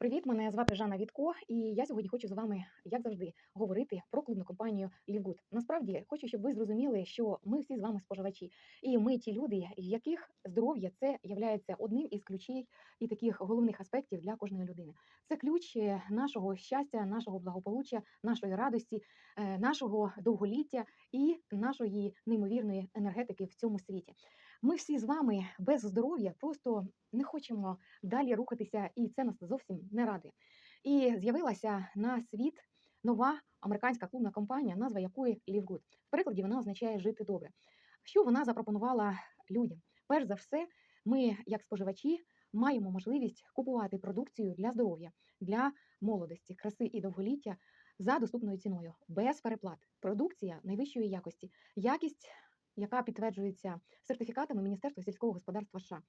Привіт, мене звати Жанна Вітко, і я сьогодні хочу з вами, як завжди, говорити про клубну компанію Лівгуд. Насправді хочу, щоб ви зрозуміли, що ми всі з вами споживачі, і ми ті люди, яких здоров'я це є одним із ключів і таких головних аспектів для кожної людини. Це ключ е, нашого щастя, нашого благополуччя, нашої радості, е, нашого довголіття і нашої неймовірної енергетики в цьому світі. Ми всі з вами без здоров'я просто не хочемо далі рухатися, і це нас зовсім не радує. І з'явилася на світ нова американська клубна компанія, назва якої Лівгуд. В перекладі вона означає жити добре. Що вона запропонувала людям? Перш за все, ми, як споживачі, маємо можливість купувати продукцію для здоров'я, для молодості, краси і довголіття за доступною ціною, без переплат. Продукція найвищої якості, якість, яка підтверджується сертифікатами Міністерства сільського господарства США.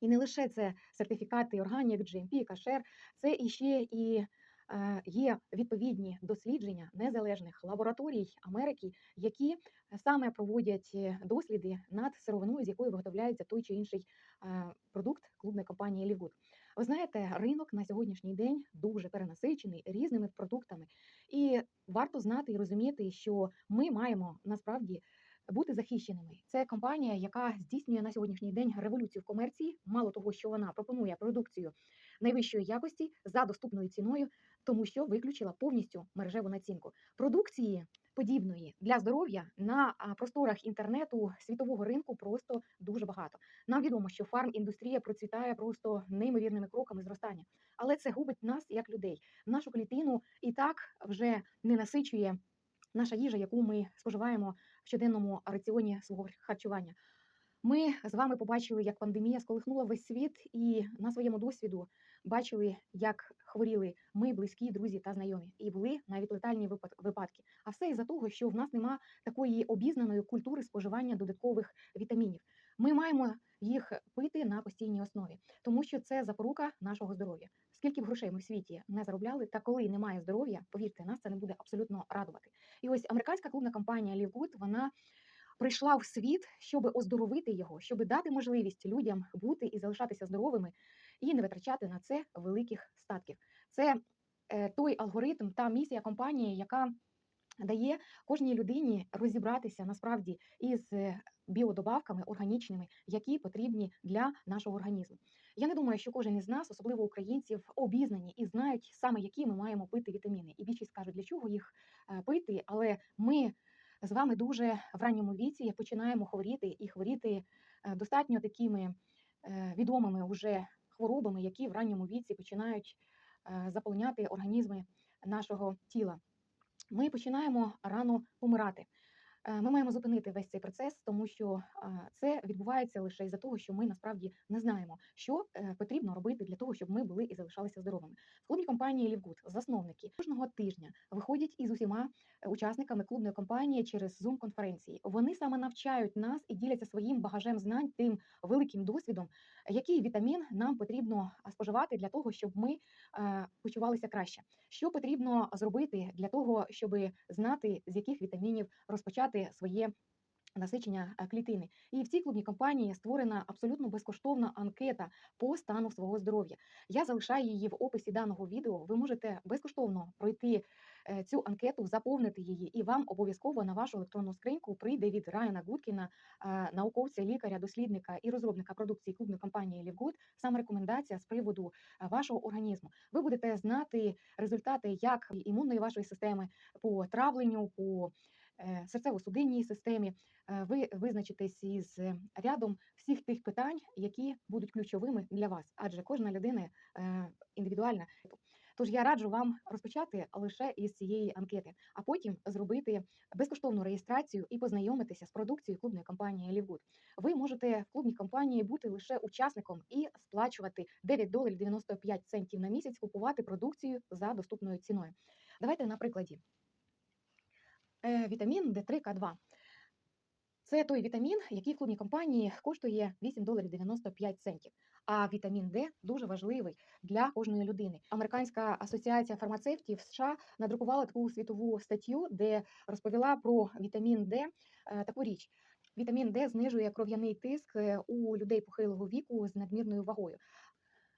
І не лише це сертифікати органік, GMP, кашер, це іще і е, є відповідні дослідження незалежних лабораторій Америки, які саме проводять е, досліди над сировиною, з якої виготовляється той чи інший е, продукт клубної компанії Лівгуд. Ви знаєте, ринок на сьогоднішній день дуже перенасичений різними продуктами, і варто знати і розуміти, що ми маємо насправді бути захищеними. Це компанія, яка здійснює на сьогоднішній день революцію в комерції. Мало того, що вона пропонує продукцію найвищої якості за доступною ціною, тому що виключила повністю мережеву націнку продукції. Подібної для здоров'я на просторах інтернету світового ринку просто дуже багато. Нам відомо, що фарм-індустрія процвітає просто неймовірними кроками зростання, але це губить нас як людей. Нашу клітину і так вже не насичує наша їжа, яку ми споживаємо щоденному раціоні свого харчування. Ми з вами побачили, як пандемія сколихнула весь світ, і на своєму досвіду бачили, як хворіли ми, близькі, друзі та знайомі, і були навіть летальні випадки. А все із за того, що в нас нема такої обізнаної культури споживання додаткових вітамінів. Ми маємо їх пити на постійній основі, тому що це запорука нашого здоров'я. Скільки б грошей ми в світі не заробляли, та коли немає здоров'я, повірте, нас це не буде абсолютно радувати. І ось американська клубна компанія Good, вона прийшла в світ, щоб оздоровити його, щоб дати можливість людям бути і залишатися здоровими, і не витрачати на це великих статків. Це е, той алгоритм, та місія компанії, яка дає кожній людині розібратися насправді із е, біодобавками органічними, які потрібні для нашого організму. Я не думаю, що кожен із нас, особливо українців, обізнані і знають саме, які ми маємо пити вітаміни. І більшість кажуть, для чого їх е, пити, але ми. З вами дуже в ранньому віці починаємо хворіти і хворіти е, достатньо такими відомими уже хворобами, які в ранньому віці починають заповняти організми нашого тіла ми починаємо рано помирати. Е, ми маємо зупинити весь цей процес, тому що це відбувається лише із-за того, що ми насправді не знаємо, що е, потрібно робити для того, щоб ми були і залишалися здоровими. В клубній компанії Лівгуд засновники кожного тижня виходять із усіма е, учасниками клубної компанії через zoom конференції. Вони саме навчають нас і діляться своїм багажем знань, тим великим досвідом, який вітамін нам потрібно споживати для того, щоб ми почувалися краще. Що потрібно зробити для того, щоб знати з яких вітамінів розпочати підвищувати своє насичення е, клітини. І в цій клубній компанії створена абсолютно безкоштовна анкета по стану свого здоров'я. Я залишаю її в описі даного відео. Ви можете безкоштовно пройти е, цю анкету, заповнити її, і вам обов'язково на вашу електронну скриньку прийде від Райана Гудкіна, е, науковця, лікаря, дослідника і розробника продукції клубної компанії Лівгуд, саме рекомендація з приводу вашого організму. Ви будете знати результати як імунної вашої системи по травленню, по серцево-судинній системі, е, ви визначитесь із рядом всіх тих питань, які будуть ключовими для вас, адже кожна людина е, індивідуальна. Тож я раджу вам розпочати лише із цієї анкети, а потім зробити безкоштовну реєстрацію і познайомитися з продукцією клубної компанії Лівгуд. Ви можете в клубній компанії бути лише учасником і сплачувати 9 доларів 95 центів на місяць, купувати продукцію за доступною ціною. Давайте на прикладі. Е, вітамін D3К2. Це той вітамін, який в клубній компанії коштує 8 доларів 95 центів. А вітамін Д дуже важливий для кожної людини. Американська асоціація фармацевтів США надрукувала таку світову статтю, де розповіла про вітамін Д е, таку річ. Вітамін Д знижує кров'яний тиск е, у людей похилого віку з надмірною вагою.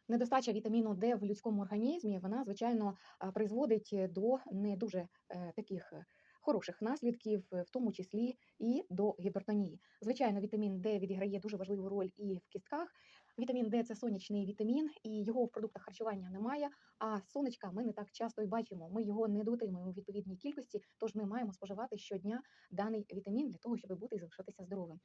Недостача вітаміну Д в людському організмі, вона, звичайно, призводить до не дуже таких хороших наслідків, е, в тому числі і до гіпертонії. Звичайно, вітамін Д відіграє дуже важливу роль і в кістках. Вітамін Д це сонячний вітамін, і його в продуктах харчування немає. А сонечка ми не так часто й бачимо. Ми його не дотримуємо в відповідній кількості, тож ми маємо споживати щодня даний вітамін для того, щоб бути і залишатися здоровим.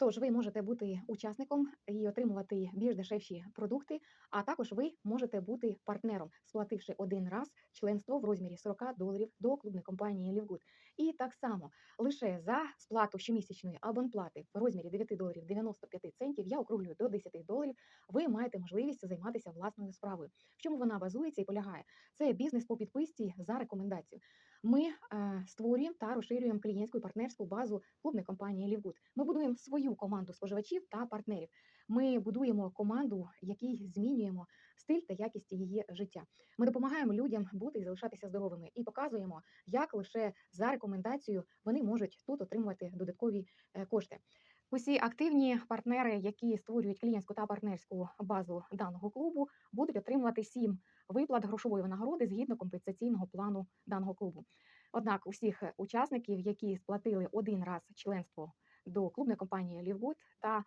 Тож ви можете бути учасником і отримувати більш дешевші продукти, а також ви можете бути партнером, сплативши один раз членство в розмірі 40 доларів до клубної компанії Лівгуд. І так само лише за сплату щомісячної абонплати в розмірі 9 доларів 95 центів, я округлюю до 10 доларів, ви маєте можливість займатися власною справою. В чому вона базується і полягає? Це бізнес по підписці за рекомендацію. Ми створюємо та розширюємо клієнтську і партнерську базу клубної компанії Лівгуд. Ми будуємо свою команду споживачів та партнерів. Ми будуємо команду, якій змінюємо стиль та якість її життя. Ми допомагаємо людям бути і залишатися здоровими і показуємо, як лише за рекомендацією вони можуть тут отримувати додаткові е, кошти. Усі активні партнери, які створюють клієнтську та партнерську базу даного клубу, будуть отримувати сім виплат грошової винагороди згідно компенсаційного плану даного клубу. Однак усіх учасників, які сплатили один раз членство до клубної компанії Лівгуд та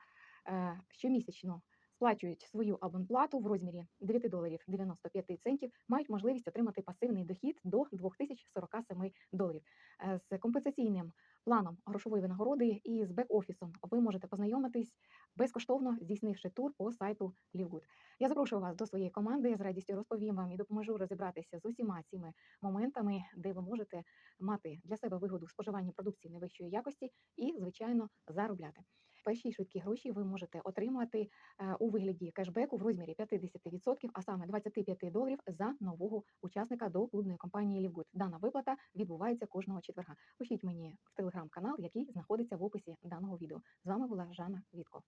е, щомісячно сплачують свою абонплату в розмірі 9 доларів 95 центів, мають можливість отримати пасивний дохід до 2047 доларів. Е, З компенсаційним планом грошової винагороди і з бек-офісом ви можете познайомитись безкоштовно, здійснивши тур по сайту Лівгуд. Я запрошую вас до своєї команди. Я з радістю розповім вам і допоможу розібратися з усіма цими моментами, де ви можете мати для себе вигоду в споживанні продукції найвищої якості і, звичайно, заробляти. Перші швидкі гроші ви можете отримати е, у вигляді кешбеку в розмірі 50%, а саме 25 доларів за нового учасника до клубної компанії Лівгуд. Дана виплата відбувається кожного четверга. Пишіть мені в телеграм-канал, який знаходиться в описі даного відео. З вами була Жанна Вітко.